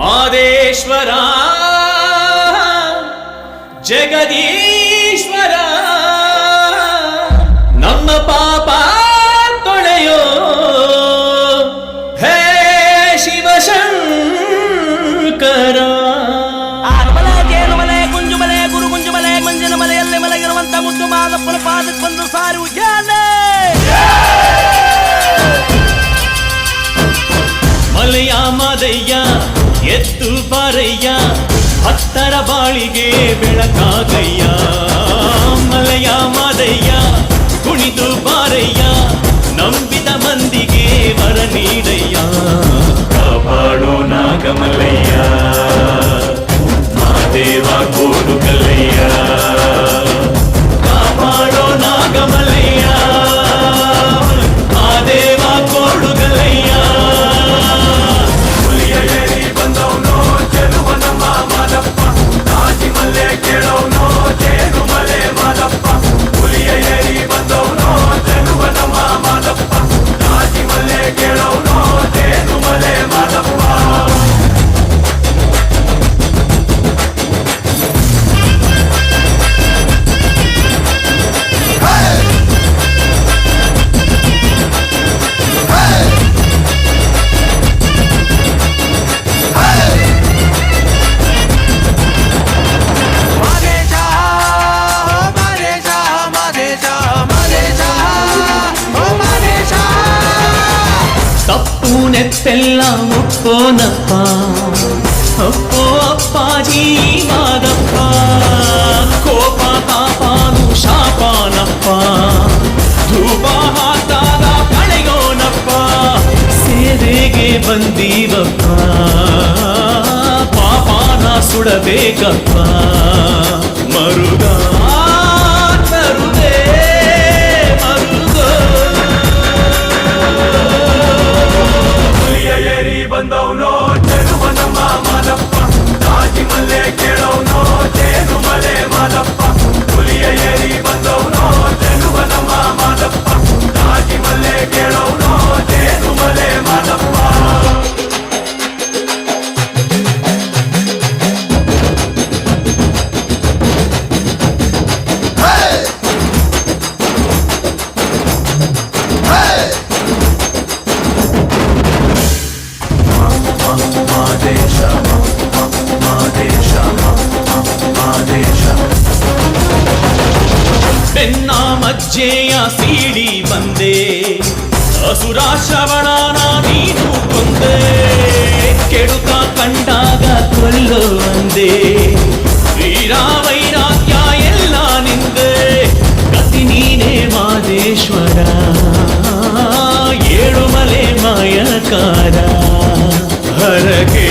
ಮಾದೇಶ್ವರ. ಜಗದೀಶ್ವರ. ನಮ್ಮ ಪಾಪ ತೊಳೆಯೋ. ಹೇ ಶಿವಶಂಕರ. ಗುಂಜುಮಲೆ ಗುರು ಗುಂಜುಮಲೆ ಮಂಜಿನ ಮಲೆಯಲ್ಲಿ ಮಲಗಿರುವಂತ ಮುದ್ದು ಮಾದಪ್ಪನ ಪಾದಕ್ಕೊಂದು ಸಾರಿ ಉಜ್ಜಾಲೆ ಬಾರಯ್ಯ ಭಕ್ತರ ಬಾಳಿಗೆ ಬೆಳಕಾಗಯ್ಯ. ಮಲಯ ಮಾದಯ್ಯ ಕುಣಿದು ಬಾರಯ್ಯ ನಂಬಿದ ಮಂದಿಗೆ ವರ ನೀಡಯ್ಯ. ನೆತ್ತೆಲ್ಲ ಒಪ್ಪೋನಪ್ಪ ಅಪ್ಪೋ ಅಪ್ಪಾಜಿ ಮಾದಪ್ಪ ಕೋಪ ತಾಪಾನು ಶಾಪಾನಪ್ಪ ಧೂಪ ಹಾಕಾದ ಕಳೆಯೋನಪ್ಪ ಸೇವೆಗೆ ಬಂದೀವಪ್ಪ. ಪಾಪಾನ ಸುಡಬೇಕಪ್ಪ. ಮರುಗ ಮಜ್ಜೆಯ ಸೀಡಿ ಬಂದೆ ಅಸುರ ಶ್ರವಣನ ನೀನು ಕೊಂದೆ ಕೆಡುಕ ಕಂಡಾಗ ಕೊಲ್ಲೋ ಅಂದೆ ವೀರ ವೈರಾಗ್ಯ ಎಲ್ಲ ನಿಂದೆ ಗತಿ ನೀನೇ ಮಾದೇಶ್ವರ ಏಳುಮಲೆ ಮಾಯಕಾರ ಹರಗೆ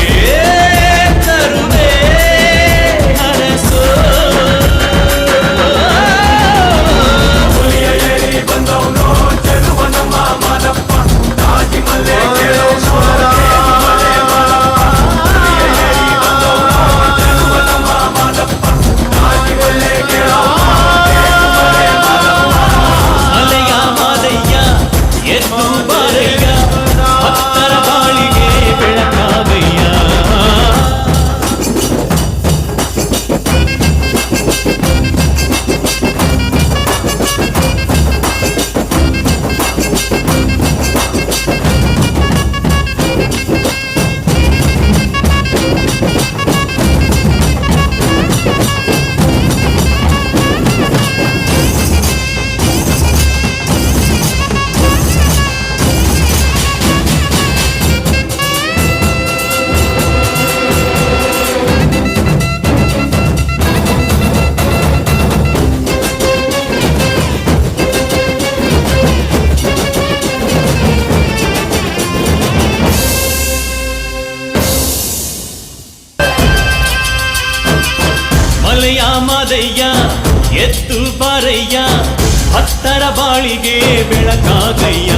ಮಲೆಯ ಮಾದಯ್ಯ ಎತ್ತು ಬಾರಯ್ಯ ಭಕ್ತರ ಬಾಳಿಗೆ ಬೆಳಕಾಗಯ್ಯ.